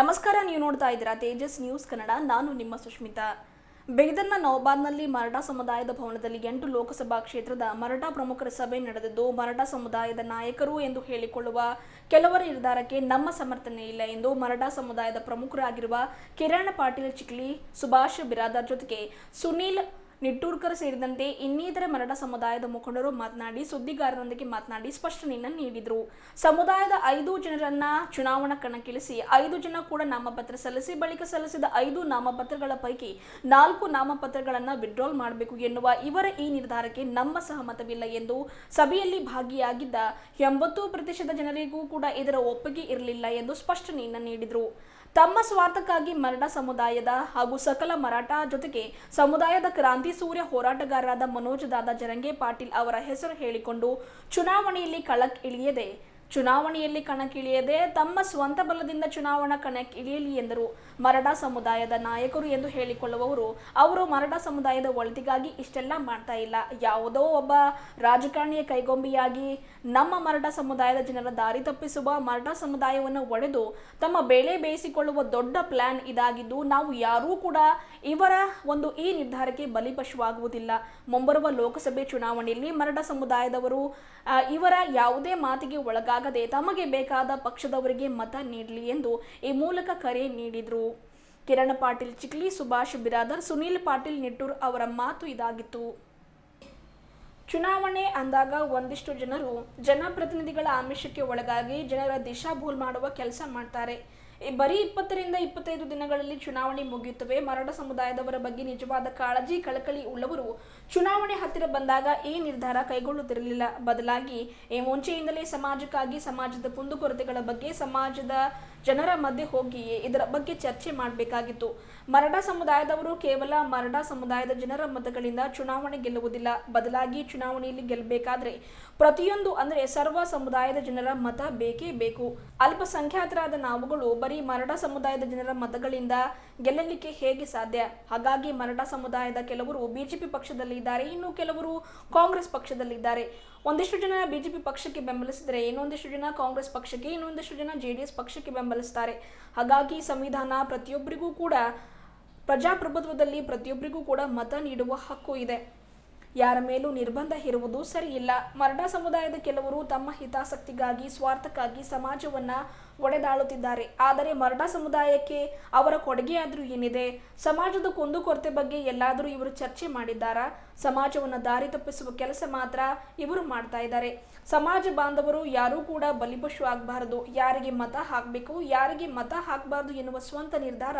ನಮಸ್ಕಾರ, ನೀವು ನೋಡ್ತಾ ಇದ್ದೀರಾ ತೇಜಸ್ ನ್ಯೂಸ್ ಕನ್ನಡ. ನಾನು ನಿಮ್ಮ ಸುಷ್ಮಿತಾ ಬೇಗದನ್ನ ನವಬಾದ್ನಲ್ಲಿ ಮರಾಠ ಸಮುದಾಯದ ಭವನದಲ್ಲಿ ಎಂಟು ಲೋಕಸಭಾ ಕ್ಷೇತ್ರದ ಮರಾಠ ಪ್ರಮುಖರ ಸಭೆ ನಡೆದಿದ್ದು ಮರಾಠ ಸಮುದಾಯದ ನಾಯಕರು ಎಂದು ಹೇಳಿಕೊಳ್ಳುವ ಕೆಲವರ ನಿರ್ಧಾರಕ್ಕೆ ನಮ್ಮ ಸಮರ್ಥನೆ ಇಲ್ಲ ಎಂದು ಮರಾಠ ಸಮುದಾಯದ ಪ್ರಮುಖರಾಗಿರುವ ಕಿರಣ್ ಪಾಟೀಲ್ ಚಿಕ್ಲಿ ಸುಭಾಷ್ ಬಿರಾದರ್ ಜೊತೆಗೆ ಸುನೀಲ್ ನಿಟ್ಟೂರ್ಕರ್ ಸೇರಿದಂತೆ ಇನ್ನಿತರ ಮರಡ ಸಮುದಾಯದ ಮುಖಂಡರು ಮಾತನಾಡಿ ಸುದ್ದಿಗಾರರೊಂದಿಗೆ ಮಾತನಾಡಿ ಸ್ಪಷ್ಟನೆಯನ್ನು ನೀಡಿದರು. ಸಮುದಾಯದ ಐದು ಜನರನ್ನ ಚುನಾವಣಾ ಕಣಕ್ಕಿಳಿಸಿ ಐದು ಜನ ಕೂಡ ನಾಮಪತ್ರ ಸಲ್ಲಿಸಿ ಬಳಿಕ ಸಲ್ಲಿಸಿದ ಐದು ನಾಮಪತ್ರಗಳ ಪೈಕಿ ನಾಲ್ಕು ನಾಮಪತ್ರಗಳನ್ನು ವಿಡ್ರಾಲ್ ಮಾಡಬೇಕು ಎನ್ನುವ ಇವರ ಈ ನಿರ್ಧಾರಕ್ಕೆ ನಮ್ಮ ಸಹಮತವಿಲ್ಲ ಎಂದು ಸಭೆಯಲ್ಲಿ ಭಾಗಿಯಾಗಿದ್ದ ಎಂಬತ್ತು ಪ್ರತಿಶತ ಜನರಿಗೂ ಕೂಡ ಇದರ ಒಪ್ಪಿಗೆ ಇರಲಿಲ್ಲ ಎಂದು ಸ್ಪಷ್ಟನೆಯನ್ನು ನೀಡಿದರು. ತಮ್ಮ ಸ್ವಾರ್ಥಕ್ಕಾಗಿ ಮರಾಠ ಸಮುದಾಯದ ಹಾಗೂ ಸಕಲ ಮರಾಠ ಜೊತೆಗೆ ಸಮುದಾಯದ ಕ್ರಾಂತಿ ಸೂರ್ಯ ಹೋರಾಟಗಾರರಾದ ಮನೋಜ್ ದಾದಾ ಜರಂಗೆ ಪಾಟೀಲ್ ಅವರ ಹೆಸರು ಹೇಳಿಕೊಂಡು ಚುನಾವಣೆಯಲ್ಲಿ ಕಳಕ್ ಇಳಿಯದೆ ಚುನಾವಣೆಯಲ್ಲಿ ಕಣಕ್ಕಿಳಿಯದೆ ತಮ್ಮ ಸ್ವಂತ ಬಲದಿಂದ ಚುನಾವಣಾ ಕಣಕ್ಕಿಳಿಯಲಿ ಎಂದರು. ಮರಾಠ ಸಮುದಾಯದ ನಾಯಕರು ಎಂದು ಹೇಳಿಕೊಳ್ಳುವವರು, ಅವರು ಮರಾಠ ಸಮುದಾಯದ ಒಳಿತಿಗಾಗಿ ಇಷ್ಟೆಲ್ಲ ಮಾಡ್ತಾ ಇಲ್ಲ. ಯಾವುದೋ ಒಬ್ಬ ರಾಜಕಾರಣಿಯ ಕೈಗೊಂಬೆಯಾಗಿ ನಮ್ಮ ಮರಾಠ ಸಮುದಾಯದ ಜನರ ದಾರಿ ತಪ್ಪಿಸುವ ಮರಾಠ ಸಮುದಾಯವನ್ನು ಒಡೆದು ತಮ್ಮ ಬೆಳೆ ಬೇಯಿಸಿಕೊಳ್ಳುವ ದೊಡ್ಡ ಪ್ಲಾನ್ ಇದಾಗಿದ್ದು, ನಾವು ಯಾರೂ ಕೂಡ ಇವರ ಒಂದು ಈ ನಿರ್ಧಾರಕ್ಕೆ ಬಲಿಪಶುವಾಗುವುದಿಲ್ಲ. ಮುಂಬರುವ ಲೋಕಸಭೆ ಚುನಾವಣೆಯಲ್ಲಿ ಮರಾಠ ಸಮುದಾಯದವರು ಇವರ ಯಾವುದೇ ಮಾತಿಗೆ ಒಳಗಾಗದೆ ತಮಗೆ ಬೇಕಾದ ಪಕ್ಷದವರಿಗೆ ಮತ ನೀಡಲಿ ಎಂದು ಈ ಮೂಲಕ ಕರೆ ನೀಡಿದರು. ಕಿರಣ್ ಪಾಟೀಲ್, ಚಿಕ್ಲಿ ಸುಭಾಷ್, ಬಿರಾದರ್ ಸುನೀಲ್ ಪಾಟೀಲ್ ನಿಟ್ಟೂರ್ ಅವರ ಮಾತು ಇದಾಗಿತ್ತು. ಚುನಾವಣೆ ಅಂದಾಗ ಒಂದಿಷ್ಟು ಜನರು ಜನಪ್ರತಿನಿಧಿಗಳ ಆಮಿಷಕ್ಕೆ ಒಳಗಾಗಿ ಜನರ ದಿಶಾಭೂಲ್ ಮಾಡುವ ಕೆಲಸ ಮಾಡ್ತಾರೆ. ಬರೀ ಇಪ್ಪತ್ತರಿಂದ ಇಪ್ಪತ್ತೈದು ದಿನಗಳಲ್ಲಿ ಚುನಾವಣೆ ಮುಗಿಯುತ್ತವೆ. ಮರಾಠ ಸಮುದಾಯದವರ ಬಗ್ಗೆ ನಿಜವಾದ ಕಾಳಜಿ, ಕಳಕಳಿ ಉಳ್ಳವರು ಚುನಾವಣೆ ಹತ್ತಿರ ಬಂದಾಗ ಈ ನಿರ್ಧಾರ ಕೈಗೊಳ್ಳುತ್ತಿರಲಿಲ್ಲ. ಬದಲಾಗಿ ಮುಂಚೆಯಿಂದಲೇ ಸಮಾಜಕ್ಕಾಗಿ, ಸಮಾಜದ ಕುಂದುಕೊರತೆಗಳ ಬಗ್ಗೆ, ಸಮಾಜದ ಜನರ ಮಧ್ಯೆ ಹೋಗಿ ಇದರ ಬಗ್ಗೆ ಚರ್ಚೆ ಮಾಡಬೇಕಾಗಿತ್ತು. ಮರಡ ಸಮುದಾಯದವರು ಕೇವಲ ಮರಡ ಸಮುದಾಯದ ಜನರ ಮತಗಳಿಂದ ಚುನಾವಣೆ ಗೆಲ್ಲುವುದಿಲ್ಲ. ಬದಲಾಗಿ ಚುನಾವಣೆಯಲ್ಲಿ ಗೆಲ್ಲಬೇಕಾದ್ರೆ ಪ್ರತಿಯೊಂದು ಅಂದರೆ ಸರ್ವ ಸಮುದಾಯದ ಜನರ ಮತ ಬೇಕೇ ಬೇಕು. ಅಲ್ಪಸಂಖ್ಯಾತರಾದ ನಾವುಗಳು ಬರೀ ಮರಡ ಸಮುದಾಯದ ಜನರ ಮತಗಳಿಂದ ಗೆಲ್ಲಲಿಕ್ಕೆ ಹೇಗೆ ಸಾಧ್ಯ? ಹಾಗಾಗಿ ಮರಡ ಸಮುದಾಯದ ಕೆಲವರು ಬಿಜೆಪಿ ಪಕ್ಷದಲ್ಲಿ ಇದ್ದಾರೆ ಇನ್ನು ಕೆಲವರು ಕಾಂಗ್ರೆಸ್ ಪಕ್ಷದಲ್ಲಿದ್ದಾರೆ. ಒಂದಿಷ್ಟು ಜನ ಬಿಜೆಪಿ ಪಕ್ಷಕ್ಕೆ ಬೆಂಬಲಿಸಿದರೆ ಇನ್ನೊಂದಿಷ್ಟು ಜನ ಕಾಂಗ್ರೆಸ್ ಪಕ್ಷಕ್ಕೆ, ಇನ್ನೊಂದಿಷ್ಟು ಜನ ಜೆ ಡಿ ಎಸ್ ಪಕ್ಷಕ್ಕೆ ಬೆಂಬಲಿಸ್ತಾರೆ. ಹಾಗಾಗಿ ಸಂವಿಧಾನ ಪ್ರತಿಯೊಬ್ಬರಿಗೂ ಕೂಡ ಪ್ರಜಾಪ್ರಭುತ್ವದಲ್ಲಿ ಪ್ರತಿಯೊಬ್ಬರಿಗೂ ಕೂಡ ಮತ ನೀಡುವ ಹಕ್ಕು ಇದೆ. ಯಾರ ಮೇಲೂ ನಿರ್ಬಂಧ ಹೇರುವುದು ಸರಿಯಿಲ್ಲ. ಮರಣ ಸಮುದಾಯದ ಕೆಲವರು ತಮ್ಮ ಹಿತಾಸಕ್ತಿಗಾಗಿ, ಸ್ವಾರ್ಥಕ್ಕಾಗಿ ಸಮಾಜವನ್ನ ಒಡೆದಾಳುತ್ತಿದ್ದಾರೆ. ಆದರೆ ಮರಣ ಸಮುದಾಯಕ್ಕೆ ಅವರ ಕೊಡುಗೆಯಾದರೂ ಏನಿದೆ? ಸಮಾಜದ ಕುಂದುಕೊರತೆ ಬಗ್ಗೆ ಎಲ್ಲಾದರೂ ಇವರು ಚರ್ಚೆ ಮಾಡಿದ್ದಾರಾ? ಸಮಾಜವನ್ನು ದಾರಿ ತಪ್ಪಿಸುವ ಕೆಲಸ ಮಾತ್ರ ಇವರು ಮಾಡ್ತಾ ಇದ್ದಾರೆ. ಸಮಾಜ ಬಾಂಧವರು ಯಾರೂ ಕೂಡ ಬಲಿಪಶು ಆಗಬಾರದು. ಯಾರಿಗೆ ಮತ ಹಾಕಬೇಕು, ಯಾರಿಗೆ ಮತ ಹಾಕಬಾರದು ಎನ್ನುವ ಸ್ವಂತ ನಿರ್ಧಾರ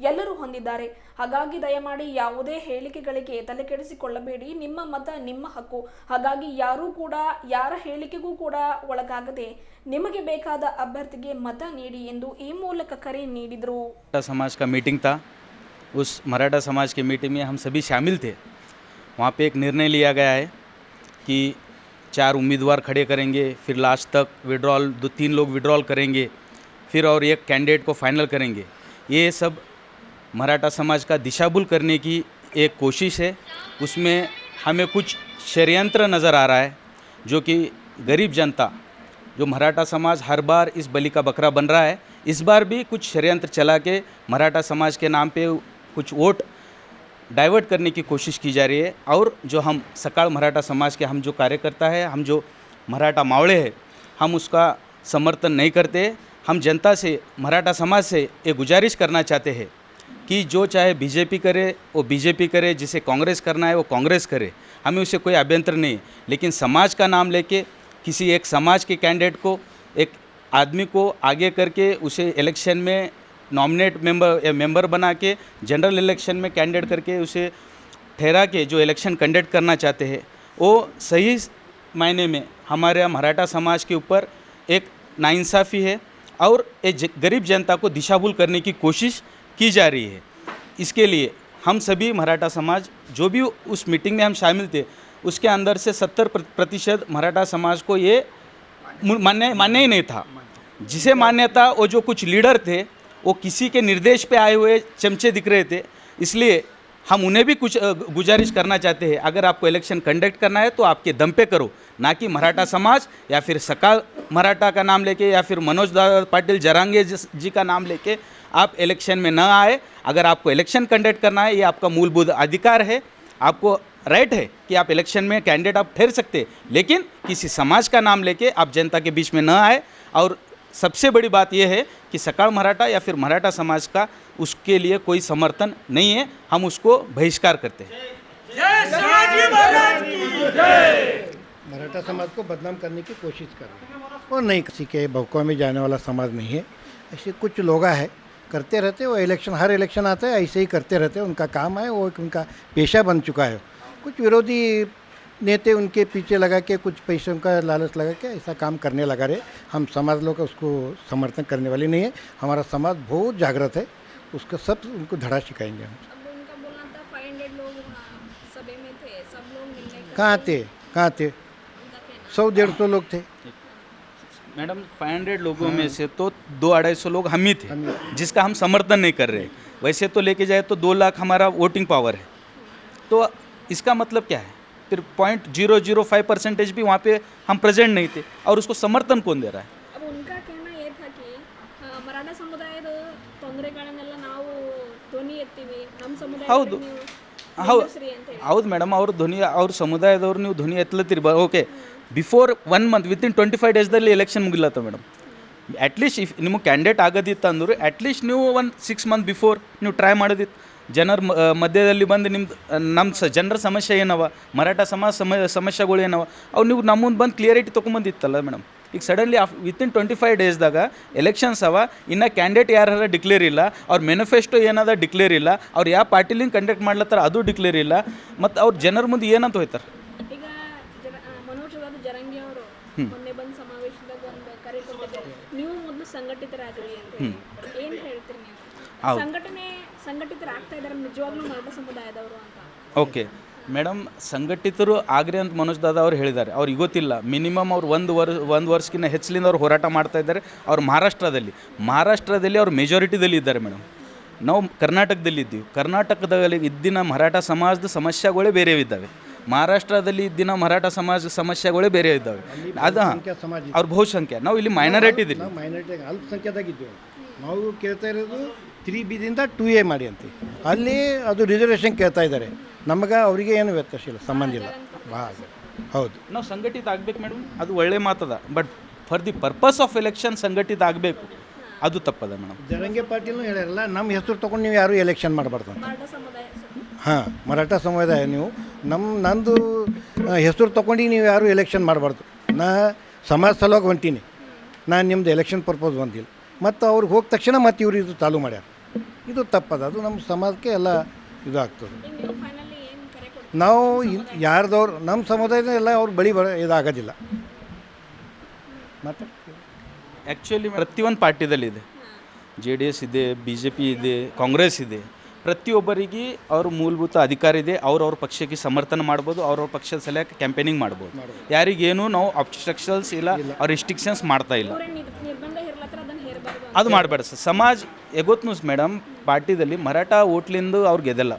ಎಲ್ಲರೂ ಹೊಂದಿದ್ದಾರೆ. ಹಾಗಾಗಿ ದಯಮಾಡಿ ಯಾವುದೇ ಹೇಳಿಕೆಗಳಿಗೆ ತಲೆಕೆಡಿಸಿಕೊಳ್ಳಬೇಡಿ. ನಿಮ್ಮ ಮತ ನಿಮ್ಮ ಹಕ್ಕು ಹಾಗಾಗಿ ಯಾರೂ ಕೂಡ ಯಾರ ಹೇಳಿಕೆಗೂ ಕೂಡ ಒಳಗಾಗದೆ ನಿಮಗೆ ಬೇಕಾದ ಅಭ್ಯರ್ಥಿಗೆ ಮತ ನೀಡಿ ಎಂದು ಈ ಮೂಲಕ ಕರೆ ನೀಡಿದರು मराठा समाज का मीटिंग था उस मराठा समाज की मीटिंग में हम सभी शामिल थे वहाँ पे एक निर्णय लिया गया है कि चार उम्मीदवार खड़े करेंगे फिर लास्ट तक विड्रॉल दो तीन लोग विड्रॉल करेंगे फिर और एक कैंडिडेट को फाइनल करेंगे ये सब मराठा समाज का दिशाभूल करने की एक कोशिश है उसमें हमें कुछ षड्यंत्र नज़र आ रहा है, जो कि गरीब जनता, जो मराठा समाज हर बार इस बलि का बकरा बन रहा है। इस बार भी कुछ षड्यंत्र चला के मराठा समाज के नाम पे कुछ वोट डाइवर्ट करने की कोशिश की जा रही है। और जो हम सकाल मराठा समाज के हम जो कार्यकर्ता है, हम जो मराठा मावड़े हैं, हम उसका समर्थन नहीं करते। हम जनता से, मराठा समाज से ये गुजारिश करना चाहते हैं। कि जो चाहे बीजेपी करे, वो बीजेपी करे, जिसे कांग्रेस करना है, वो कांग्रेस करे। हमें उसे कोई अभ्यंतर नहीं लेकिन समाज का नाम लेके, किसी एक समाज के कैंडिडेट को, एक आदमी को आगे करके, उसे इलेक्शन में नॉमिनेट मेंबर मेंबर बना के जनरल इलेक्शन में कैंडिडेट करके, उसे ठहरा के जो इलेक्शन कंडक्ट करना चाहते हैं, वो सही मायने में हमारे, मराठा समाज के ऊपर एक नाइंसाफ़ी है और ये गरीब जनता को दिशाभूल करने की कोशिश की जा रही है। इसके लिए हम सभी मराठा समाज, जो भी उस मीटिंग में हम शामिल थे, उसके अंदर से सत्तर प्रतिशत मराठा समाज को ये मान्य मान्य ही नहीं था। जिसे मान्यता, वो जो कुछ लीडर थे, वो किसी के निर्देश पे आए हुए चमचे दिख रहे थे। इसलिए हम उन्हें भी कुछ गुजारिश करना चाहते हैं। अगर आपको इलेक्शन कंडक्ट करना है तो आपके दम पे करो। ना कि मराठा समाज, या फिर सकाल मराठा का नाम लेके, या फिर मनोज दादा पाटिल जरांगे जी का नाम लेके आप इलेक्शन में न आए अगर आपको इलेक्शन कंडक्ट करना है ये आपका मूलभूत अधिकार है आपको राइट है कि आप इलेक्शन में कैंडिडेट आप ठहर सकते लेकिन किसी समाज का नाम लेके आप जनता के बीच में न आए और सबसे बड़ी बात यह है कि सकाल मराठा या फिर मराठा समाज का उसके लिए कोई समर्थन नहीं है हम उसको बहिष्कार करते हैं। मराठा समाज को बदनाम करने की कोशिश कर रहे हैं। और नहीं किसी के भौका में जाने वाला समाज नहीं है। ऐसे कुछ लोग है करते रहते हैं, वो इलेक्शन हर इलेक्शन आता है ऐसे ही करते रहते हैं उनका काम है वो एक उनका पेशा बन चुका है। कुछ विरोधी नेते उनके पीछे लगा के कुछ पैसों का लालच लगा के ऐसा काम करने लगा रहे। हम समाज लोग उसको समर्थन करने वाले नहीं है हमारा समाज बहुत जागृत है उसका सब उनको धड़ा सिखाएँगे हम। अब उनका बोलना था फाइव हंड्रेड लोग वहाँ सभा में थे सब लोग मिलने का कहाँ थे? कहाँ थे? सौ डेढ़ सौ लोग थे। मैडम 500 लोगों में से तो दो अढ़ाई सौ लोग हम ही थे हम जिसका हम समर्थन नहीं कर रहे वैसे तो लेके जाए तो दो लाख हमारा वोटिंग पावर है तो इसका मतलब क्या है फिर point zero zero five percentage भी वहाँ पे हम प्रेजेंट नहीं थे और उसको समर्थन कौन दे रहा है अब उनका कहना ये था कि ಆ, ಮರಾಠ ಸಮುದಾಯದ ತೊಂದರೆಗಳನ್ನೆಲ್ಲ ನಾವು ಧ್ವನಿ ಎತ್ತೀವಿ ನಮ್ಮ ಸಮುದಾಯ ಹೌದು. ನೀವು ಹೌದು ನಿಲ್ಲಿಸ್ರಿ ಅಂತ ಹೇಳಿ ಹೌದು ಮೇಡಮ್ ಅವ್ರ ಧ್ವನಿ ಅವ್ರ ಸಮುದಾಯದವ್ರು ನೀವು ಧ್ವನಿ ಎತ್ತಲತ್ತೀರಿ ಬ okay before one month within twenty five ಡೇಸ್ದಲ್ಲಿ election ಮುಗಿಲತ್ತ ಮೇಡಮ್ ಅಟ್ಲೀಸ್ಟ್ ಇಫ್ ನಿಮಗೆ ಕ್ಯಾಂಡಿಡೇಟ್ ಆಗೋದಿತ್ತು ಅಂದ್ರೆ ಅಟ್ಲೀಸ್ಟ್ ನೀವು ಒಂದು ಸಿಕ್ಸ್ ಮಂತ್ ಬಿಫೋರ್ ನೀವು ಟ್ರೈ ಮಾಡೋದಿತ್ತು. ಜನರ ಮಧ್ಯದಲ್ಲಿ ಬಂದು ನಿಮ್ದು ನಮ್ಮ ಸ, ಜನರ ಸಮಸ್ಯೆ ಏನವ? ಮರಾಠ ಸಮಾಜ ಸಮ, ಸಮಸ್ಯೆಗಳು ಏನವ? ಅವು ನೀವು ನಮ್ಮ ಮುಂದೆ ಬಂದು ಕ್ಲಿಯರಿಟಿ ತೊಗೊಂಬಂದಿತ್ತಲ್ಲ ಮೇಡಮ್ ಈಗ suddenly of within twenty five ಡೇಸ್ದಾಗ elections ಅವ, ಇನ್ನು ಕ್ಯಾಂಡಿಡೇಟ್ ಯಾರು ಡಿಕ್ಲೇರ್ ಇಲ್ಲ, ಅವ್ರ ಮೆನಿಫೆಸ್ಟೋ ಏನದ ಡಿಕ್ಲೇರ್ ಇಲ್ಲ, ಅವ್ರು ಯಾವ ಪಾರ್ಟಿಲಿಂಗ್ ಕಂಡಕ್ಟ್ ಮಾಡ್ಲತ್ತಾರ ಅದು ಡಿಕ್ಲೇರ್ ಇಲ್ಲ, ಮತ್ತು ಅವ್ರು ಜನರ ಮುಂದೆ ಏನಂತ ಹೋಯ್ತಾರೆ ಈಗ ಜರ ಆ, ಮನೋಜ್ ದಾದ ಜರಂಗಿ ಅವರು ಮೊನ್ನೆ ಬಂದ ಸಮಾವೇಶದಾಗ ಒಂದು ಕರೆ ಕೊಟ್ಟಿದ್ದಾರೆ ನೀವು ಮೊದಲು ಸಂಘಟಿತರಾಗ್ರಿ ಅಂತ ಏನು ಹೇಳ್ತೀರಿ ನೀವು. ಸಂಘಟನೆ ಸಂಘಟಿತರಾಗ್ತಾ ಇದ್ದಾರೆ ನಿಜವಾಗ್ಲೂ ಮರಾಠ ಸಮುದಾಯದವರು ಅಂತ. ಓಕೆ. ಮೇಡಮ್ ಸಂಘಟಿತರು ಆಗ್ರಿ ಅಂತ ಮನೋಜ್ ದಾದ ಅವ್ರು ಹೇಳಿದ್ದಾರೆ. ಅವ್ರಿಗೆ ಗೊತ್ತಿಲ್ಲ ಮಿನಿಮಮ್ ಅವ್ರು ಒಂದು ವರ್ ಒಂದು ವರ್ಷಕ್ಕಿಂತ ಹೆಚ್ಚಲಿಂದ ಅವ್ರು ಹೋರಾಟ ಮಾಡ್ತಾ ಇದ್ದಾರೆ. ಅವ್ರು ಮಹಾರಾಷ್ಟ್ರದಲ್ಲಿ. ಮಹಾರಾಷ್ಟ್ರದಲ್ಲಿ ಅವ್ರು ಮೆಜಾರಿಟಿದಲ್ಲಿ ಇದ್ದಾರೆ ಮೇಡಮ್ ನಾವು ಕರ್ನಾಟಕದಲ್ಲಿ ಇದ್ದೀವಿ ಕರ್ನಾಟಕದಲ್ಲಿ ಇದ್ದಿನ ಮರಾಠ ಸಮಾಜದ ಸಮಸ್ಯೆಗಳೇ ಬೇರೆ ಇದ್ದಾವೆ ಮಹಾರಾಷ್ಟ್ರದಲ್ಲಿ ಇದ್ದಿನ ಮರಾಠ ಸಮಾಜ ಸಮಸ್ಯೆಗಳೇ ಬೇರೆ ಇದ್ದಾವೆ. ಅದು ಸಮಾಜ. ಅವ್ರ ಬಹುಸಂಖ್ಯೆ ನಾವು ಇಲ್ಲಿ ಮೈನಾರಿಟಿ ಇದ್ದೀವಿ. ನಾವು ಮೈನಾರಿಟಿ ಅಲ್ಪಸಂಖ್ಯಾತಾಗಿದ್ದೇವೆ. ನಾವು ಕೇಳ್ತಾ ಇರೋದು ತ್ರೀ ಬಿದಿಂದ ಟೂ ಎ ಮಾಡಿ ಅಂತ. ಅಲ್ಲಿ ಅದು ರಿಸರ್ವೇಷನ್ ಕೇಳ್ತಾ ಇದ್ದಾರೆ. ನಮಗೆ ಅವರಿಗೆ ಏನು ವ್ಯತ್ಯಾಸ ಇಲ್ಲ ಸಂಬಂಧ ಇಲ್ಲ. ಹೌದು. ನಾವು ಸಂಘಟಿತ ಆಗ್ಬೇಕು ಮೇಡಮ್. ಅದು ಒಳ್ಳೆ ಮಾತದ. But for the purpose of election ಸಂಘಟಿತ ಆಗಬೇಕು. ಅದು ತಪ್ಪದ ಮೇಡಮ್. ಜರಂಗೆ ಪಾಟೀಲ್ನು ಹೇಳಿರಲ್ಲ ನಮ್ಮ ಹೆಸರು ತೊಗೊಂಡು ನೀವು ಯಾರೂ ಎಲೆಕ್ಷನ್ ಮಾಡಬಾರ್ದು ಹಾಂ ಮರಾಠ ಸಮುದಾಯ ನೀವು. ನಮ್ಮ ನಂದು ಹೆಸರು ತೊಗೊಂಡು ನೀವು ಯಾರೂ ಎಲೆಕ್ಷನ್ ಮಾಡಬಾರ್ದು. ನಾ ಸಮಾಜ ಸಲುವಾಗಿ ಹೊಂಟೀನಿ. ನಾನು ನಿಮ್ಮದು ಎಲೆಕ್ಷನ್ ಪರ್ಪೋಸ್ ಬಂದಿಲ್ಲ ಮತ್ತು ಅವ್ರಿಗೆ ಹೋದ ತಕ್ಷಣ ಮತ್ತು ಇವರು ಇದು ಚಾಲೂ ಮಾಡ್ಯಾರ. ಇದು ತಪ್ಪದ. ಅದು ನಮ್ಮ ಸಮಾಜಕ್ಕೆ ಎಲ್ಲ ಇದು ಆಗ್ತದೆ ನೀವು ಫೈನಲಿ ಏನು ಕರೆ ಕೊಡ್ತೀರಿ? ನಾವು ಇನ್- ಯಾರ್ದವ್ರು ನಮ್ಮ ಸಮುದಾಯದ ಎಲ್ಲ ಅವ್ರು ಬಳಿ ಬರ ಇದಾಗೋದಿಲ್ಲ. ಮತ್ತು? ಆ್ಯಕ್ಚುಲಿ ಪ್ರತಿಯೊಂದು ಪಾರ್ಟಿದಲ್ಲಿದೆ. ಜೆ ಡಿ ಎಸ್ ಇದೆ ಬಿ ಜೆ ಪಿ ಇದೆ ಕಾಂಗ್ರೆಸ್ ಇದೆ. ಪ್ರತಿಯೊಬ್ಬರಿಗೆ ಅವ್ರ ಮೂಲಭೂತ ಅಧಿಕಾರ ಇದೆ ಅವ್ರವ್ರ ಪಕ್ಷಕ್ಕೆ ಸಮರ್ಥನ ಮಾಡ್ಬೋದು ಅವ್ರವ್ರ ಪಕ್ಷದ ಸಲಹೆ ಕ್ಯಾಂಪೇನಿಂಗ್ ಮಾಡ್ಬೋದು. ಯಾರಿಗೇನು ನಾವು ಅಬ್ಸ್ಟ್ರಕ್ಷನ್ಸ್ ಇಲ್ಲ ಅವ್ರ ರಿಸ್ಟ್ರಿಕ್ಷನ್ಸ್ ಮಾಡ್ತಾ ಇಲ್ಲ. ಅದು ಮಾಡಬೇಡ ಸರ್. ಸಮಾಜ್ ಗೊತ್ತು ಮೇಡಮ್ ಪಾರ್ಟಿದಲ್ಲಿ ಮರಾಠ ಓಟ್ಲಿಂದು ಅವ್ರು ಗೆದ್ದಲ್ಲ.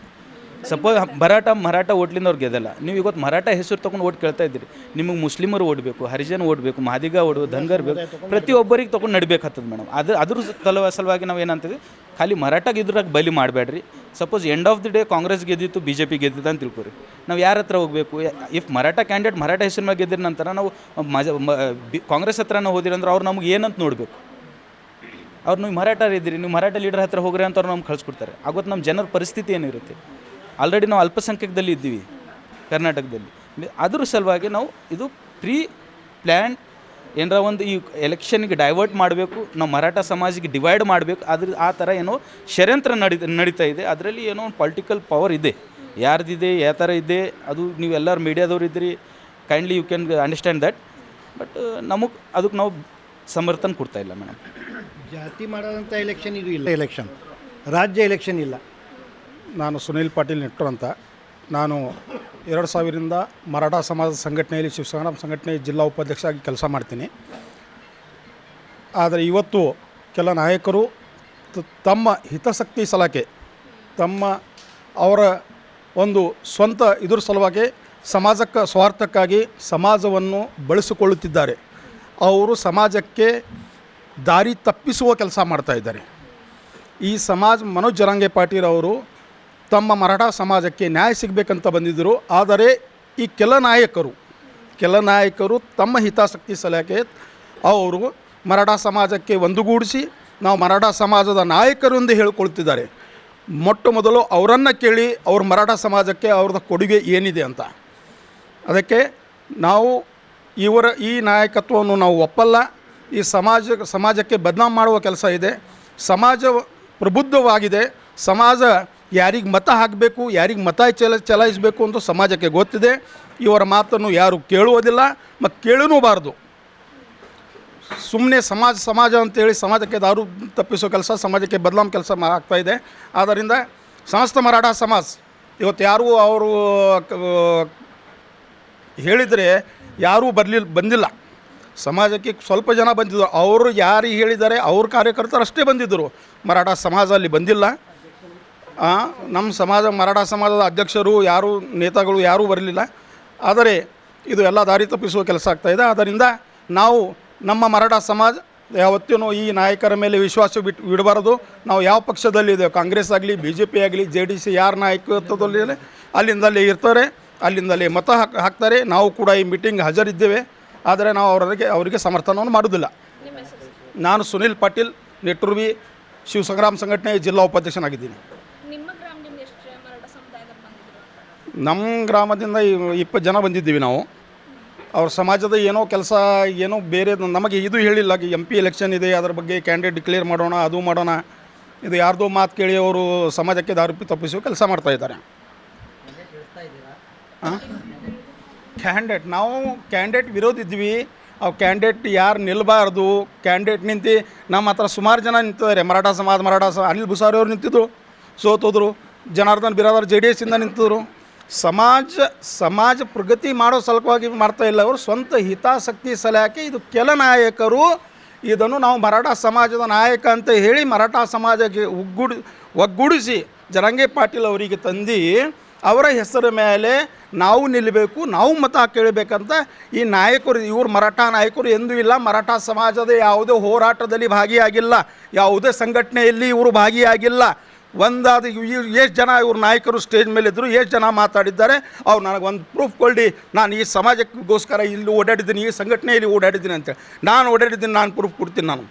ಸಪೋಸ್ ಭರಾಟ ಮರಾಠ ಓಟ್ಲಿಂದ ಅವ್ರು ಗೆದ್ದಲ್ಲ. ನೀವು ಇವತ್ತು ಮರಾಠ ಹೆಸರು ತೊಗೊಂಡು ಓಟ್ ಕೇಳ್ತಾ ಇದ್ದೀರಿ. ನಿಮಗೆ ಮುಸ್ಲಿಮರು ಓಡಬೇಕು, ಹರಿಜನ್ ಓಡಬೇಕು, ಮಾದಿಗ ಓಡು ಧನ್ಗರ್ ಬೇಕು, ಪ್ರತಿಯೊಬ್ಬರಿಗೆ ತೊಗೊಂಡು ನಡಿಬೇಕಾಗ್ತದೆ ಮೇಡಮ್. ಅದು ಅದ್ರ ತಲ ಸಲುವಾಗಿ ನಾವು ಏನಂತೀವಿ ಖಾಲಿ ಮರಾಠಾಗ ಇದ್ರಾಗ ಬಲಿ ಮಾಡಬೇಡ್ರಿ suppose end of the day Congress ಗೆದ್ದಿತ್ತು B J P ಗೆದ್ದಿತ್ತು ಅಂತ ತಿಳ್ಕೊರಿ. ನಾವು ಯಾರ ಹತ್ರ ಹೋಗಬೇಕು? ಇಫ್ ಮರಾಠ ಕ್ಯಾಂಡಿಡೇಟ್ ಮರಾಠ ಹೆಸರು ಮೇಲೆ ಗೆದ್ದಿರ ನಂತರ ನಾವು ಮಜ ಕಾಂಗ್ರೆಸ್ ಹತ್ರ ನಾವು ಹೋದಿರಂದ್ರೆ ಅವ್ರು ನಮ್ಗೆ ಏನಂತ ನೋಡಬೇಕು? ಅವ್ರು ನೀವು ಮರಾಠ ಇದ್ದೀರಿ, ನೀವು ಮರಾಠ ಲೀಡರ್ ಹತ್ರ ಹೋಗ್ರಿ ಅಂತ ಅವ್ರು ನಮ್ಗೆ ಕಳಿಸ್ಕೊಡ್ತಾರೆ. ಆಗೊತ್ತು ನಮ್ಮ ಜನರ ಪರಿಸ್ಥಿತಿ ಏನಿರುತ್ತೆ? ಆಲ್ರೆಡಿ ನಾವು ಅಲ್ಪಸಂಖ್ಯಕದಲ್ಲಿ ಇದ್ದೀವಿ, ಕರ್ನಾಟಕದಲ್ಲಿ. ಅದ್ರ ಸಲುವಾಗಿ ನಾವು ಇದು ಪ್ರೀ ಪ್ಲ್ಯಾನ್ ಏನರ ಒಂದು ಈ ಎಲೆಕ್ಷನ್ಗೆ ಡೈವರ್ಟ್ ಮಾಡಬೇಕು, ನಾವು ಮರಾಠ ಸಮಾಜಿಗೆ ಡಿವೈಡ್ ಮಾಡಬೇಕು, ಅದ್ರ ಆ ಥರ ಏನೋ ಷಡ್ಯಂತ್ರ ನಡಿ ನಡೀತಾ ಇದೆ. ಅದರಲ್ಲಿ ಏನೋ ಒಂದು ಪೊಲಿಟಿಕಲ್ ಪವರ್ ಇದೆ. ಯಾರ್ದಿದೆ, ಯಾವ ಥರ ಇದೆ, ಅದು ನೀವೆಲ್ಲರೂ ಮೀಡಿಯಾದವ್ರು ಇದ್ದೀರಿ kindly you can understand that but ನಮಗೆ ಅದಕ್ಕೆ ನಾವು ಸಮರ್ಥನ ಕೊಡ್ತಾ ಇಲ್ಲ ಮೇಡಮ್ ಜಾತಿ ಮಾಡೋದಂಥ ಎಲೆಕ್ಷನ್ ಇದು ಇಲ್ಲ. ಎಲೆಕ್ಷನ್ ರಾಜ್ಯ ಎಲೆಕ್ಷನ್ ಇಲ್ಲ. ನಾನು ಸುನೀಲ್ ಪಾಟೀಲ್ ನೆಟ್ಟರು ಅಂತ. ನಾನು ಎರಡು ಸಾವಿರದಿಂದ ಮರಾಠ ಸಮಾಜ ಸಂಘಟನೆಯಲ್ಲಿ ಶಿವಸಂಗ್ರಾಮ ಸಂಘಟನೆ ಜಿಲ್ಲಾ ಉಪಾಧ್ಯಕ್ಷ ಆಗಿ ಕೆಲಸ ಮಾಡ್ತೀನಿ. ಆದರೆ ಇವತ್ತು ಕೆಲ ನಾಯಕರು ತಮ್ಮ ಹಿತಾಸಕ್ತಿ ಸಲಾಕೆ, ತಮ್ಮ ಅವರ ಒಂದು ಸ್ವಂತ ಇದ್ರ ಸಲುವಾಗಿ ಸಮಾಜಕ್ಕೆ, ಸ್ವಾರ್ಥಕ್ಕಾಗಿ ಸಮಾಜವನ್ನು ಬಳಸಿಕೊಳ್ಳುತ್ತಿದ್ದಾರೆ. ಅವರು ಸಮಾಜಕ್ಕೆ ದಾರಿ ತಪ್ಪಿಸುವ ಕೆಲಸ ಮಾಡ್ತಾ ಇದ್ದಾರೆ. ಈ ಸಮಾಜ ಮನೋಜ್ ಜರಂಗೆ ಪಾಟೀಲ್ ಅವರು ತಮ್ಮ ಮರಾಠ ಸಮಾಜಕ್ಕೆ ನ್ಯಾಯ ಸಿಗಬೇಕಂತ ಬಂದಿದ್ದರು. ಆದರೆ ಈ ಕೆಲ ನಾಯಕರು ಕೆಲ ನಾಯಕರು ತಮ್ಮ ಹಿತಾಸಕ್ತಿ ಸಲಹೆ ಅವರು ಮರಾಠ ಸಮಾಜಕ್ಕೆ ಒಂದುಗೂಡಿಸಿ, ನಾವು ಮರಾಠ ಸಮಾಜದ ನಾಯಕರು ಎಂದು ಹೇಳಿಕೊಳ್ತಿದ್ದಾರೆ. ಮೊಟ್ಟ ಮೊದಲು ಅವರನ್ನು ಕೇಳಿ ಅವ್ರ ಮರಾಠ ಸಮಾಜಕ್ಕೆ ಅವ್ರದ್ದು ಕೊಡುಗೆ ಏನಿದೆ ಅಂತ. ಅದಕ್ಕೆ ನಾವು ಇವರ ಈ ನಾಯಕತ್ವವನ್ನು ನಾವು ಒಪ್ಪಲ್ಲ. ಈ ಸಮಾಜ, ಸಮಾಜಕ್ಕೆ ಬದನಾಮ್ ಮಾಡುವ ಕೆಲಸ ಇದೆ. ಸಮಾಜ ಪ್ರಬುದ್ಧವಾಗಿದೆ. ಸಮಾಜ ಯಾರಿಗೆ ಮತ ಹಾಕಬೇಕು, ಯಾರಿಗೆ ಮತ ಚಲ, ಚಲಾಯಿಸಬೇಕು ಅಂತ ಸಮಾಜಕ್ಕೆ ಗೊತ್ತಿದೆ. ಇವರ ಮಾತನ್ನು ಯಾರು ಕೇಳುವುದಿಲ್ಲ ಮತ್ತು ಕೇಳನೂಬಾರ್ದು. ಸುಮ್ಮನೆ ಸಮಾಜ ಸಮಾಜ ಅಂತೇಳಿ ಸಮಾಜಕ್ಕೆ ದಾರು ತಪ್ಪಿಸೋ ಕೆಲಸ, ಸಮಾಜಕ್ಕೆ ಬದಲಾಮ್ ಕೆಲಸ ಆಗ್ತಾಯಿದೆ ಆದ್ದರಿಂದ ಸಮಸ್ತ ಮರಾಠ ಸಮಾಜ, ಇವತ್ತು ಯಾರೂ ಅವರು ಹೇಳಿದರೆ ಯಾರೂ ಬರಲಿಲ್ಲ ಬಂದಿಲ್ಲ. ಸಮಾಜಕ್ಕೆ ಸ್ವಲ್ಪ ಜನ ಬಂದಿದ್ದರು ಅವರು ಯಾರಿಗೆ ಹೇಳಿದ್ದಾರೆ, ಅವ್ರ ಕಾರ್ಯಕರ್ತರು ಅಷ್ಟೇ ಬಂದಿದ್ದರು. ಮರಾಠ ಸಮಾಜ ಅಲ್ಲಿ ಬಂದಿಲ್ಲ. ನಮ್ಮ ಸಮಾಜ ಮರಾಠ ಸಮಾಜದ ಅಧ್ಯಕ್ಷರು ಯಾರು ನೇತಾಗಳು ಯಾರೂ ಬರಲಿಲ್ಲ. ಆದರೆ ಇದು ಎಲ್ಲ ದಾರಿ ತಪ್ಪಿಸುವ ಕೆಲಸ ಆಗ್ತಾಯಿದೆ ಆದ್ದರಿಂದ ನಾವು ನಮ್ಮ ಮರಾಠ ಸಮಾಜ ಯಾವತ್ತೂ ಈ ನಾಯಕರ ಮೇಲೆ ವಿಶ್ವಾಸ ಬಿಟ್ಟು ಬಿಡಬಾರದು. ನಾವು ಯಾವ ಪಕ್ಷದಲ್ಲಿದ್ದೇವೆ ಕಾಂಗ್ರೆಸ್ ಆಗಲಿ ಬಿ ಜೆ ಪಿ ಆಗಲಿ ಜೆ ಡಿ ಸಿ ಯಾರ ನಾಯಕತ್ವದಲ್ಲಿ ಅಲ್ಲಿಂದಲೇ ಇರ್ತಾರೆ ಅಲ್ಲಿಂದಲೇ ಮತ ಹಾಕ್ ಹಾಕ್ತಾರೆ. ನಾವು ಕೂಡ ಈ ಮೀಟಿಂಗ್ ಹಾಜರಿದ್ದೇವೆ. ಆದರೆ ನಾವು ಅವರಿಗೆ ಅವರಿಗೆ ಸಮರ್ಥನವನ್ನು ಮಾಡೋದಿಲ್ಲ ನಾನು ಸುನಿಲ್ ಪಾಟೀಲ್ ನೆಟ್ರುವಿ ಶಿವಸಂಗ್ರಾಮ್ ಸಂಘಟನೆ ಜಿಲ್ಲಾ ಉಪಾಧ್ಯಕ್ಷನಾಗಿದ್ದೀನಿ ನಿಮ್ಮ ಗ್ರಾಮದಿಂದ ಎಷ್ಟು ಮರಾಠ ಸಮುದಾಯದವ್ರು ಬಂದಿದ್ರು ಅಂತ ನಮ್ಮ ಗ್ರಾಮದಿಂದ ಇಪ್ಪತ್ತು ಜನ ಬಂದಿದ್ದೀವಿ ನಾವು. ಅವ್ರ ಸಮಾಜದ ಏನೋ ಕೆಲಸ, ಏನೋ ಬೇರೆ, ನಮಗೆ ಇದು ಹೇಳಿಲ್ಲ ಎಂ ಪಿ ಎಲೆಕ್ಷನ್ ಇದೆ, ಅದ್ರ ಬಗ್ಗೆ ಕ್ಯಾಂಡಿಡೇಟ್ ಡಿಕ್ಲೇರ್ ಮಾಡೋಣ, ಅದು ಮಾಡೋಣ. ಇದು ಯಾರ್ದೋ ಮಾತು ಕೇಳಿ ಅವರು ಸಮಾಜಕ್ಕೆ ದಾರುಪಿ ತಪ್ಪಿಸುವ ಕೆಲಸ ಮಾಡ್ತಾ ಇದ್ದಾರೆ. ಕ್ಯಾಂಡಿಡೇಟ್ ನಾವು ಕ್ಯಾಂಡಿಡೇಟ್ ವಿರೋಧ ಇದ್ವಿ. ಅವು ಕ್ಯಾಂಡಿಡೇಟ್ ಯಾರು ನಿಲ್ಲಬಾರ್ದು ಕ್ಯಾಂಡಿಡೇಟ್ ನಿಂತು ನಮ್ಮ ಹತ್ರ ಸುಮಾರು ಜನ ನಿಂತಿದ್ದಾರೆ. ಮರಾಠ ಸಮಾಜ, ಮರಾಠ ಸಮ ಅನಿಲ್ ಬುಸಾರಿ ಅವರು ನಿಂತಿದ್ರು. ಸೋತೋದ್ರು ಜನಾರ್ದನ್ ಬಿರಾದರ್ ಜೆ ಡಿ ಇಂದ ನಿಂತಿದ್ರು. ಸಮಾಜ ಸಮಾಜ ಪ್ರಗತಿ ಮಾಡೋ ಸಲುವಾಗಿ ಮಾಡ್ತಾ ಇಲ್ಲ ಅವರು. ಸ್ವಂತ ಹಿತಾಸಕ್ತಿ ಸಲಹಾಕಿ ಇದು ಕೆಲ ನಾಯಕರು. ಇದನ್ನು ನಾವು ಮರಾಠ ಸಮಾಜದ ನಾಯಕ ಅಂತ ಹೇಳಿ ಮರಾಠ ಸಮಾಜಕ್ಕೆ ಒಗ್ಗೂಡಿ, ಒಗ್ಗೂಡಿಸಿ ಜರಂಗೆ ಪಾಟೀಲ್ ಅವರಿಗೆ ತಂದು ಅವರ ಹೆಸರ ಮೇಲೆ ನಾವು ನಿಲ್ಲಬೇಕು, ನಾವು ಮತ ಕೇಳಬೇಕಂತ ಈ ನಾಯಕರು, ಇವರು ಮರಾಠ ನಾಯಕರು ಎಂದೂ ಇಲ್ಲ. ಮರಾಠ ಸಮಾಜದ ಯಾವುದೇ ಹೋರಾಟದಲ್ಲಿ ಭಾಗಿಯಾಗಿಲ್ಲ. ಯಾವುದೇ ಸಂಘಟನೆಯಲ್ಲಿ ಇವರು ಭಾಗಿಯಾಗಿಲ್ಲ. ಒಂದಾದ ಎಷ್ಟು ಜನ ಇವ್ರ ನಾಯಕರು ಸ್ಟೇಜ್ ಮೇಲೆ ಇದ್ದರು ಎಷ್ಟು ಜನ ಮಾತಾಡಿದ್ದಾರೆ. ಅವ್ರು ನನಗೆ ಒಂದು ಪ್ರೂಫ್ ಕೊಡಿ ನಾನು ಈ ಸಮಾಜಕ್ಕೋಸ್ಕರ ಇಲ್ಲಿ ಓಡಾಡಿದ್ದೀನಿ, ಈ ಸಂಘಟನೆಯಲ್ಲಿ ಓಡಾಡಿದ್ದೀನಿ ಅಂತೇಳಿ ನಾನು ಓಡಾಡಿದ್ದೀನಿ, ನಾನು ಪ್ರೂಫ್ ಕೊಡ್ತೀನಿ ನಾನು.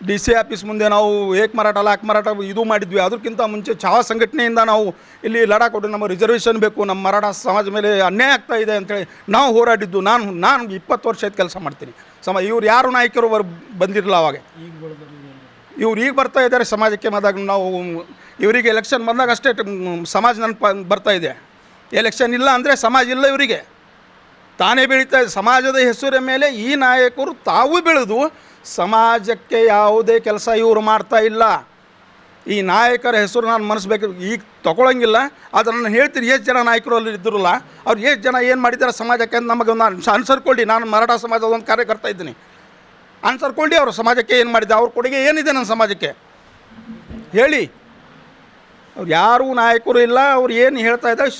ಡಿ ಸಿ ಆಫೀಸ್ ಮುಂದೆ ನಾವು ಏಕ್ ಮಾರಾಟ ಲಾಕ್ ಮಾರಾಟ ಇದು ಮಾಡಿದ್ವಿ. ಅದಕ್ಕಿಂತ ಮುಂಚೆ ಚಹಾ ಸಂಘಟನೆಯಿಂದ ನಾವು ಇಲ್ಲಿ ಲಡಾಖ್ ಕೊಟ್ಟು ನಮ್ಮ ರಿಸರ್ವೇಷನ್ ಬೇಕು, ನಮ್ಮ ಮರಾಠ ಸಮಾಜ ಮೇಲೆ ಅನ್ಯಾಯ ಆಗ್ತಾ ಇದೆ ಅಂತೇಳಿ ನಾವು ಹೋರಾಡಿದ್ದು. ನಾನು ನಾನು ಇಪ್ಪತ್ತು ವರ್ಷ ಆಯ್ತು ಕೆಲಸ ಮಾಡ್ತೀನಿ. ಸಮ, ಇವ್ರು ಯಾರು ನಾಯಕರು ಬಂದಿರಲಿಲ್ಲ ಅವಾಗ. ಇವ್ರು ಈಗ ಬರ್ತಾ ಇದ್ದಾರೆ ಸಮಾಜಕ್ಕೆ ಬಂದಾಗ ನಾವು ಇವರಿಗೆ ಎಲೆಕ್ಷನ್ ಬಂದಾಗ ಅಷ್ಟೇ ಸಮಾಜ ನೆನಪು ಬರ್ತಾ ಇದೆ. ಎಲೆಕ್ಷನ್ ಇಲ್ಲ ಅಂದರೆ ಸಮಾಜ ಇಲ್ಲ ಇವರಿಗೆ. ತಾನೇ ಬೆಳೀತಾ ಸಮಾಜದ ಹೆಸರ ಮೇಲೆ ಈ ನಾಯಕರು ತಾವು ಬೆಳೆದು. ಸಮಾಜಕ್ಕೆ ಯಾವುದೇ ಕೆಲಸ ಇವರು ಮಾಡ್ತಾ ಇಲ್ಲ. ಈ ನಾಯಕರ ಹೆಸರು ನಾನು ಮನಸ್ಬೇಕು. ಈಗ ತೊಗೊಳಂಗಿಲ್ಲ. ಆದರೆ ನಾನು ಹೇಳ್ತೀನಿ ಎಷ್ಟು ಜನ ನಾಯಕರು ಅಲ್ಲಿ ಇದ್ದಿರಲ್ಲ ಅವ್ರು ಎಷ್ಟು ಜನ ಏನು ಮಾಡಿದ್ದಾರೆ ಸಮಾಜಕ್ಕೆ ಅಂತ ನಮಗೆ ಒಂದು ಅನ್ಸರ್ಕೊಳ್ಳಿ. ನಾನು ಮರಾಠ ಸಮಾಜದ ಒಂದು ಕಾರ್ಯಕರ್ತ ಇದ್ದೀನಿ. ಆನ್ಸರ್ ಕೊಡಿ ಅವರು, ಸಮಾಜಕ್ಕೆ ಏನು ಮಾಡಿದ್ದೆ, ಅವ್ರ ಕೊಡುಗೆ ಏನಿದೆ ನನ್ನ ಸಮಾಜಕ್ಕೆ? ಹೇಳಿ. ಅವ್ರು ಯಾರೂ ನಾಯಕರು ಇಲ್ಲ, ಅವ್ರು ಏನು ಹೇಳ್ತಾ ಇದ್ದಾರೆ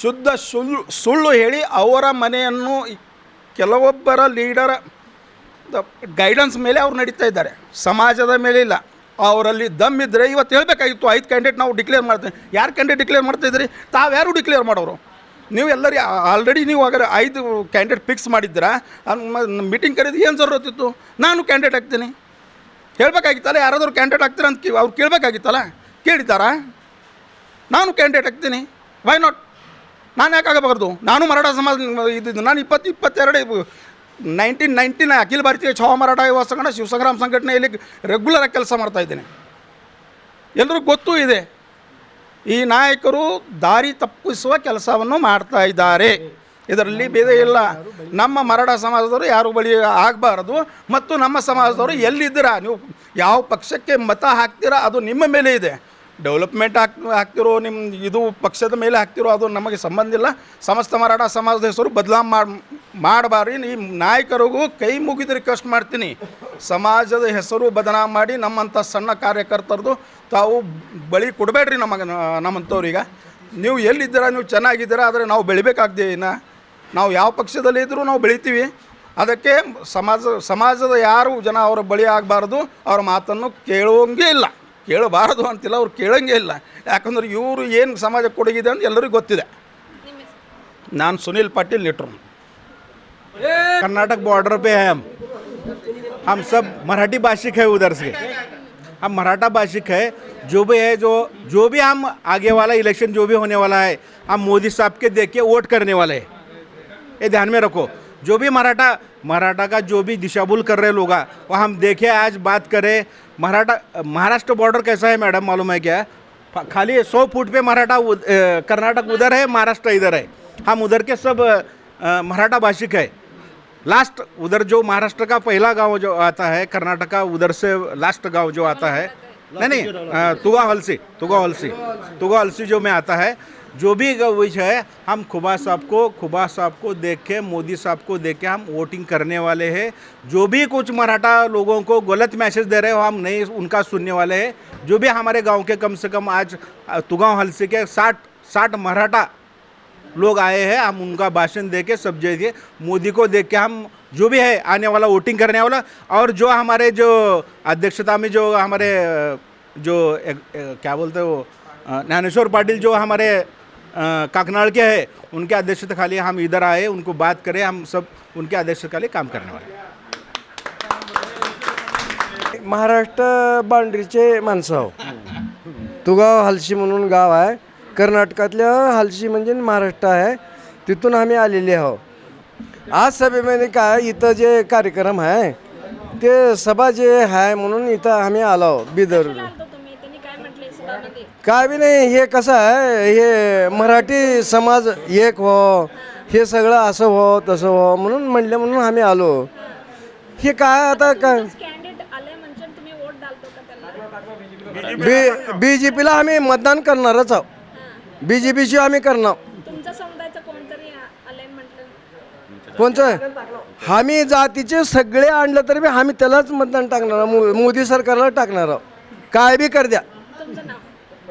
ಶುದ್ಧ ಸುಳ್ಳು ಸುಳ್ಳು ಹೇಳಿ ಅವರ ಮನೆಯನ್ನು ಕೆಲವೊಬ್ಬರ ಲೀಡರ್ ಗೈಡೆನ್ಸ್ ಮೇಲೆ ಅವ್ರು ನಡೀತಾ ಇದ್ದಾರೆ. ಸಮಾಜದ ಮೇಲೆ ಇಲ್ಲ. ಅವರಲ್ಲಿ ದಮ್ ಇದ್ದರೆ ಇವತ್ತು ಹೇಳಬೇಕಾಗಿತ್ತು, ಐದು ಕ್ಯಾಂಡಿಡೇಟ್ ನಾವು ಡಿಕ್ಲೇರ್ ಮಾಡ್ತೇವೆ. ಯಾರು ಕ್ಯಾಂಡಿಡೇಟ್ ಡಿಕ್ಲೇರ್ ಮಾಡ್ತಾ ಇದ್ರಿ ತಾವ್ಯಾರು ಡಿಕ್ಲೇರ್ ಮಾಡೋರು? ನೀವು ಎಲ್ಲರಿ ಆಲ್ರೆಡಿ ನೀವು ಆಗ ಐದು ಕ್ಯಾಂಡಿಡೇಟ್ ಫಿಕ್ಸ್ ಮಾಡಿದ್ದೀರಾ? ಮೀಟಿಂಗ್ ಕರೆದು ಏನು ಜರೂರತ್ತಿತ್ತು ನಾನು ಕ್ಯಾಂಡಿಡೇಟ್ ಆಗ್ತೀನಿ. ಹೇಳಬೇಕಾಗಿತ್ತಲ್ಲ, ಯಾರಾದರೂ ಕ್ಯಾಂಡಿಡೇಟ್ ಆಗ್ತೀರಾ ಅಂತ ಕೇಳಿ, ಅವ್ರು ಕೇಳಬೇಕಾಗಿತ್ತಲ್ಲ? ಕೇಳಿದ್ದಾರಾ? ನಾನು ಕ್ಯಾಂಡಿಡೇಟ್ ಆಗ್ತೀನಿ. ವೈ ನಾಟ್ ನಾನು ಯಾಕೆ ಆಗಬಾರ್ದು? ನಾನು ಮರಾಠ ಸಮಾಜ ಇದ್ದಿದ್ದು ನಾನು ಇಪ್ಪತ್ತು, ಇಪ್ಪತ್ತೆರಡು ನೈನ್ಟೀನ್ ನೈನ್ಟೀನ್ ಅಖಿಲ ಭಾರತೀಯ ಛಾವ ಮರಾಠ ಯುವ ಸಂಘಟನೆ, ಶಿವಸಂಗ್ರಾಮ್ ಸಂಘಟನೆಯಲ್ಲಿ ರೆಗ್ಯುಲರಾಗಿ ಕೆಲಸ ಮಾಡ್ತಾ ಇದ್ದೇನೆ. ಎಲ್ಲರಿಗೂ ಗೊತ್ತೂ ಇದೆ. ಈ ನಾಯಕರು ದಾರಿ ತಪ್ಪಿಸುವ ಕೆಲಸವನ್ನು ಮಾಡ್ತಾ ಇದ್ದಾರೆ. ಇದರಲ್ಲಿ ಭೇದ ಇಲ್ಲ. ನಮ್ಮ ಮರಡ ಸಮಾಜದವರು ಯಾರು ಬಳಿ ಆಗಬಾರದು ಮತ್ತು ನಮ್ಮ ಸಮಾಜದವರು ಎಲ್ಲಿದ್ದೀರಾ? ನೀವು ಯಾವ ಪಕ್ಷಕ್ಕೆ ಮತ ಹಾಕ್ತೀರಾ? ಅದು ನಿಮ್ಮ ಮೇಲೆ ಇದೆ. ಡೆವಲಪ್ಮೆಂಟ್ ಹಾಕ್ ಹಾಕ್ತಿರೋ ನಿಮ್ಮ ಇದು ಪಕ್ಷದ ಮೇಲೆ ಹಾಕ್ತಿರೋ ಅದು ನಮಗೆ ಸಂಬಂಧ ಇಲ್ಲ. ಸಮಸ್ತ ಮರಾಠ ಸಮಾಜದ ಹೆಸರು ಬದಲಾವಣೆ ಮಾಡಿ ಮಾಡಬಾರ್ದು ಈ ನಾಯಕರಿಗೂ ಕೈ ಮುಗಿದು ರಿಕ್ವೆಸ್ಟ್ ಮಾಡ್ತೀನಿ. ಸಮಾಜದ ಹೆಸರು ಬದನಾಮ್ ಮಾಡಿ ನಮ್ಮಂಥ ಸಣ್ಣ ಕಾರ್ಯಕರ್ತರದು ತಾವು ಬಳಿ ಕೊಡಬೇಡ್ರಿ ನಮಗೆ ನಮ್ಮಂಥವ್ರಿಗೆ ನೀವು ಎಲ್ಲಿದ್ದೀರಾ, ನೀವು ಚೆನ್ನಾಗಿದ್ದೀರಾ ಆದರೆ ನಾವು ಬೆಳಿಬೇಕಾಗ್ತೀವಿ ಇನ್ನು. ನಾವು ಯಾವ ಪಕ್ಷದಲ್ಲಿ ಇದ್ದರೂ ನಾವು ಬೆಳಿತೀವಿ. ಅದಕ್ಕೆ ಸಮಾಜ, ಸಮಾಜದ ಯಾರು ಜನ ಅವರ ಬಳಿ ಆಗಬಾರ್ದು, ಅವ್ರ ಮಾತನ್ನು ಕೇಳುವಂಗೆ ಇಲ್ಲ. ಕೇಳಬಾರದು ಅಂತಿಲ್ಲ ಅವ್ರು ಕೇಳಂಗೆ ಇಲ್ಲ ಯಾಕಂದ್ರೆ ಇವರು ಏನು ಸಮಾಜಕ್ಕೆ ಕೊಡಗಿದೆ ಅಂತ ಎಲ್ಲರಿಗೂ ಗೊತ್ತಿದೆ ನಾನು ಸುನಿಲ್ ಪಾಟೀಲ್ ನಿಟ್ರು कर्नाटक बॉर्डर पे है हम हम सब मराठी भाषिक है उधर से हम मराठा भाषिक है जो भी है जो जो भी हम आगे वाला इलेक्शन जो भी होने वाला है हम मोदी साहब के देख के वोट करने वाले हैं ये ध्यान में रखो जो भी मराठा मराठा का जो भी दिशाभूल कर रहे लोग हैं, वो हम देखें आज बात करें मराठा महाराष्ट्र बॉर्डर कैसा है मैडम? मालूम है क्या? खाली सौ फुट पे मराठा कर्नाटक उधर है महाराष्ट्र इधर है। हम उधर के सब मराठा भाषिक है। लास्ट उधर जो महाराष्ट्र का पहला गाँव जो आता है कर्नाटक का उधर से लास्ट गाँव जो आता है नहीं नहीं तुगा हलसी तुगा हलसी तुगा हलसी जो में आता है जो भी विच है हम खुबा साहब को खुबा साहब को देख के मोदी साहब को देख के हम वोटिंग करने वाले हैं। जो भी कुछ मराठा लोगों को गलत मैसेज दे रहे हो हम नहीं उनका सुनने वाले हैं। जो भी हमारे गाँव के कम से कम आज तुगांव हलसी के साठ साठ मराठा लोग आए हैं हम उनका भाषण दे के सब जगह मोदी को देख के हम जो भी है आने वाला वोटिंग करने वाला। और जो हमारे जो अध्यक्षता में जो हमारे जो एक- अ, क्या बोलते हैं ज्ञानेश्वर पाटिल जो हमारे काकनाड़ के है उनके अध्यक्षता खाली हम इधर आए उनको बात करें हम सब उनके अध्यक्षता खाली काम करने वाले महाराष्ट्र बाउंड्रीचे माणसं आहो. तुगाव हलशी म्हणून गाव आहे. कर्नाटकातल्या हलशी म्हणजे महाराष्ट्र आहे. तिथून आम्ही आलेले आहो. आज सभेमध्ये काय इथं जे कार्यक्रम आहे ते सभा जे आहे म्हणून इथं आम्ही आलो आहो बिदर तुम्ही त्यांनी काय म्हटले सभामध्ये काय बी नाही हे कसं आहे हे मराठी समाज एक हो हे सगळं असं हो तसं हो म्हणून म्हणले म्हणून आम्ही आलो. हे काय आता काय? म्हणजे बी बी जे पीला आम्ही मतदान करणारच आहोत. बी जे पीशी आम्ही करणार. कोणचं? आम्ही जातीचे सगळे आणलं तरी बी आम्ही त्यालाच मतदान टाकणार मोदी सरकारला टाकणार आहोत. काय बी कर द्या.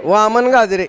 वामन गाजरे.